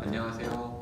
안녕하세요.